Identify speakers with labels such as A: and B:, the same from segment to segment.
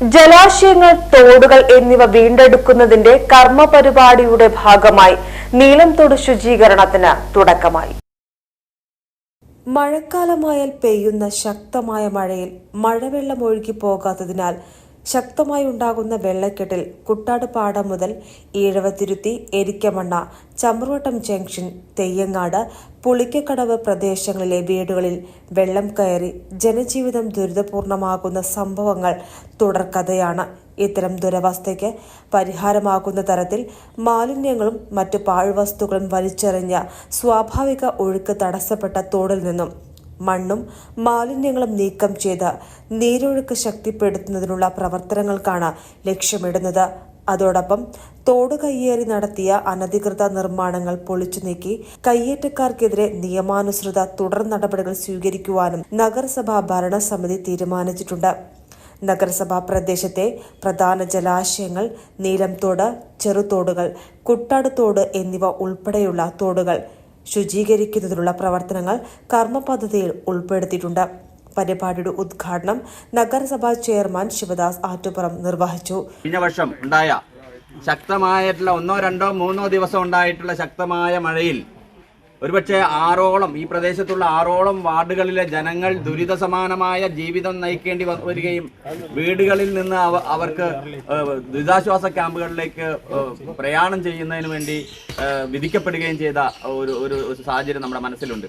A: ജലാശയങ്ങൾ തോടുകൾ എന്നിവ വീണ്ടെടുക്കുന്നതിന്റെ കർമ്മ പരിപാടിയുടെ ഭാഗമായി നീലംതോട് ശുചീകരണത്തിന് തുടക്കമായി. മഴക്കാലമായാൽ പെയ്യുന്ന ശക്തമായ മഴയിൽ മഴവെള്ളം ഒഴുകി പോകാത്തതിനാൽ ശക്തമായി ഉണ്ടാകുന്ന വെള്ളക്കെട്ടിൽ കുട്ടാട് പാടം മുതൽ ഈഴവത്തിരുത്തി എരിക്കമണ്ണ ചമ്രവട്ടം ജംഗ്ഷൻ തെയ്യങ്ങാട് പുളിക്കക്കടവ് പ്രദേശങ്ങളിലെ വീടുകളിൽ വെള്ളം കയറി ജനജീവിതം ദുരിതപൂർണമാകുന്ന സംഭവങ്ങൾ തുടർക്കഥയാണ് ഇത്തരം ദുരവസ്ഥയ്ക്ക് പരിഹാരമാകുന്ന തരത്തിൽ മാലിന്യങ്ങളും മറ്റു പാഴ്വസ്തുക്കളും വലിച്ചെറിഞ്ഞ സ്വാഭാവിക ഒഴുക്ക് തടസ്സപ്പെട്ട തോടിൽ നിന്നും മണ്ണും മാലിന്യങ്ങളും നീക്കം ചെയ്ത് നീരൊഴുക്ക് ശക്തിപ്പെടുത്തുന്നതിനുള്ള പ്രവർത്തനങ്ങൾക്കാണ് ലക്ഷ്യമിടുന്നത്. അതോടൊപ്പം തോട് കയ്യേറി നടത്തിയ അനധികൃത നിർമ്മാണങ്ങൾ പൊളിച്ചു നീക്കി കയ്യേറ്റക്കാർക്കെതിരെ നിയമാനുസൃത തുടർ നടപടികൾ സ്വീകരിക്കുവാനും നഗരസഭാ ഭരണസമിതി തീരുമാനിച്ചിട്ടുണ്ട്. നഗരസഭാ പ്രദേശത്തെ പ്രധാന ജലാശയങ്ങൾ നീലംതോട് ചെറുതോടുകൾ കുട്ടാട് തോട് എന്നിവ ഉൾപ്പെടെയുള്ള തോടുകൾ ശുചീകരിക്കുന്നതിനുള്ള പ്രവർത്തനങ്ങൾ കർമ്മ പദ്ധതിയിൽ ഉൾപ്പെടുത്തിയിട്ടുണ്ട്. പരിപാടിയുടെ ഉദ്ഘാടനം നഗരസഭാ ചെയർമാൻ ശിവദാസ് ആറ്റുപുറം നിർവഹിച്ചു.
B: കഴിഞ്ഞ വർഷം ഉണ്ടായ ശക്തമായിട്ടുള്ള ഒന്നോ രണ്ടോ മൂന്നോ ദിവസം ഉണ്ടായിട്ടുള്ള ശക്തമായ മഴയിൽ ഒരുപക്ഷെ ആറോളം ഈ പ്രദേശത്തുള്ള ആറോളം വാർഡുകളിലെ ജനങ്ങൾ ദുരിത സമാനമായ ജീവിതം നയിക്കേണ്ടി വരികയും വീടുകളിൽ നിന്ന് അവർക്ക് ദുരിതാശ്വാസ ക്യാമ്പുകളിലേക്ക് പ്രയാണം ചെയ്യുന്നതിന് വേണ്ടി വിധിക്കപ്പെടുകയും ചെയ്ത ഒരു ഒരു സാഹചര്യം നമ്മുടെ മനസ്സിലുണ്ട്.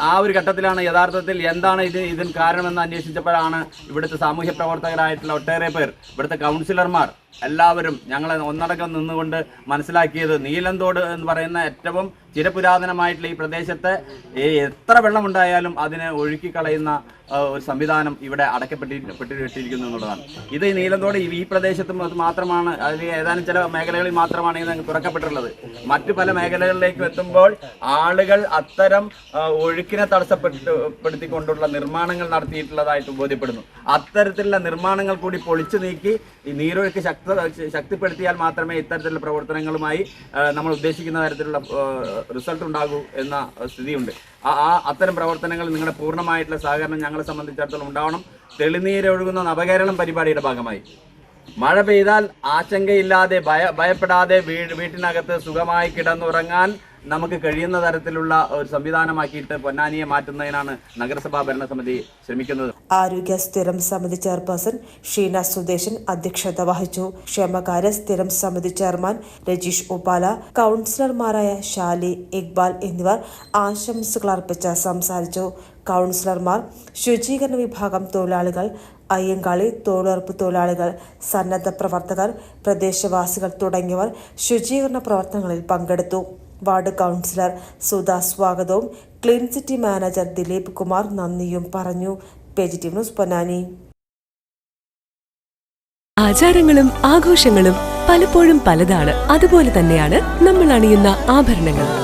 B: ആ ഒരു ഘട്ടത്തിലാണ് യഥാർത്ഥത്തിൽ എന്താണ് ഇത് ഇതിന് കാരണമെന്ന് അന്വേഷിച്ചപ്പോഴാണ് ഇവിടുത്തെ സാമൂഹ്യ പ്രവർത്തകരായിട്ടുള്ള ഒട്ടേറെ പേർ ഇവിടുത്തെ കൗൺസിലർമാർ എല്ലാവരും ഞങ്ങളെ ഒന്നടക്കം നിന്നുകൊണ്ട് മനസ്സിലാക്കിയത് നീലന്തോട് എന്ന് പറയുന്ന ഏറ്റവും ചിരപുരാതനമായിട്ടുള്ള ഈ പ്രദേശത്തെ എത്ര വെള്ളമുണ്ടായാലും അതിനെ ഒഴുക്കി കളയുന്ന ഒരു സംവിധാനം ഇവിടെ അടക്കപ്പെട്ടിട്ടിരിക്കുന്നു എന്നുള്ളതാണ്. ഇത് ഈ നീലന്തോട് ഈ- പ്രദേശത്ത് മാത്രമാണ് അതിൽ ഏതാനും ചില മേഖലകളിൽ മാത്രമാണ് ഇത് തുറക്കപ്പെട്ടിട്ടുള്ളത്. മറ്റു പല മേഖലകളിലേക്ക് എത്തുമ്പോൾ ആളുകൾ അത്തരം ഒഴുക്കിനെ തടസ്സപ്പെടുത്തിക്കൊണ്ടുള്ള നിർമ്മാണങ്ങൾ നടത്തിയിട്ടുള്ളതായിട്ട് ബോധ്യപ്പെടുന്നു. അത്തരത്തിലുള്ള നിർമ്മാണങ്ങൾ കൂടി പൊളിച്ചു നീക്കി ഈ നീരൊഴുക്ക് ശക്ത ശക്തിപ്പെടുത്തിയാൽ മാത്രമേ ഇത്തരത്തിലുള്ള പ്രവർത്തനങ്ങളുമായി നമ്മൾ ഉദ്ദേശിക്കുന്ന തരത്തിലുള്ള റിസൾട്ട് ഉണ്ടാകൂ എന്ന സ്ഥിതിയുണ്ട്. ആ അത്തരം പ്രവർത്തനങ്ങൾ നിങ്ങളുടെ പൂർണമായിട്ടുള്ള സഹകരണം ഞങ്ങളെ സംബന്ധിച്ചിടത്തോളം ഉണ്ടാവണം. തെളിനീരൊഴുകുന്ന നവകേരളം പരിപാടിയുടെ ഭാഗമായി. മഴ പെയ്താൽ ആശങ്കയില്ലാതെ ഭയ ഭയപ്പെടാതെ വീട് വീട്ടിനകത്ത് സുഖമായി കിടന്നുറങ്ങാൻ നമുക്ക് കഴിയുന്ന തരത്തിലുള്ള ഒരു സംവിധാനമാക്കിയിട്ട് പൊന്നാനിയെ മാറ്റുന്നതിനാണ് നഗരസഭാ ഭരണസമിതി ശ്രമിക്കുന്നത്.
A: ആരോഗ്യ സ്ഥിരം സമിതി ചെയർപേഴ്സൺ ഷീന സുദേശൻ അധ്യക്ഷത വഹിച്ചു. ക്ഷേമകാര്യ സ്ഥിരം സമിതി ചെയർമാൻ രജീഷ് ഉപാല കൗൺസിലർമാരായ ഷാലി ഇക്ബാൽ എന്നിവർ ആശംസകൾ അർപ്പിച്ച് സംസാരിച്ചു. കൗൺസിലർമാർ ശുചീകരണ വിഭാഗം തൊഴിലാളികൾ അയ്യങ്കാളി തൊഴിലുറപ്പ് തൊഴിലാളികൾ സന്നദ്ധ പ്രവർത്തകർ പ്രദേശവാസികൾ തുടങ്ങിയവർ ശുചീകരണ പ്രവർത്തനങ്ങളിൽ പങ്കെടുത്തു. വാർഡ് കൗൺസിലർ സുധ സ്വാഗതവും clean city manager Dileep Kumar നന്ദിയും പറഞ്ഞു. ന്യൂസ് പൊന്നാനി.
C: ആചാരങ്ങളും ആഘോഷങ്ങളും പലപ്പോഴും പലതാണ്. അതുപോലെ തന്നെയാണ് നമ്മൾ അണിയുന്ന ആഭരണങ്ങൾ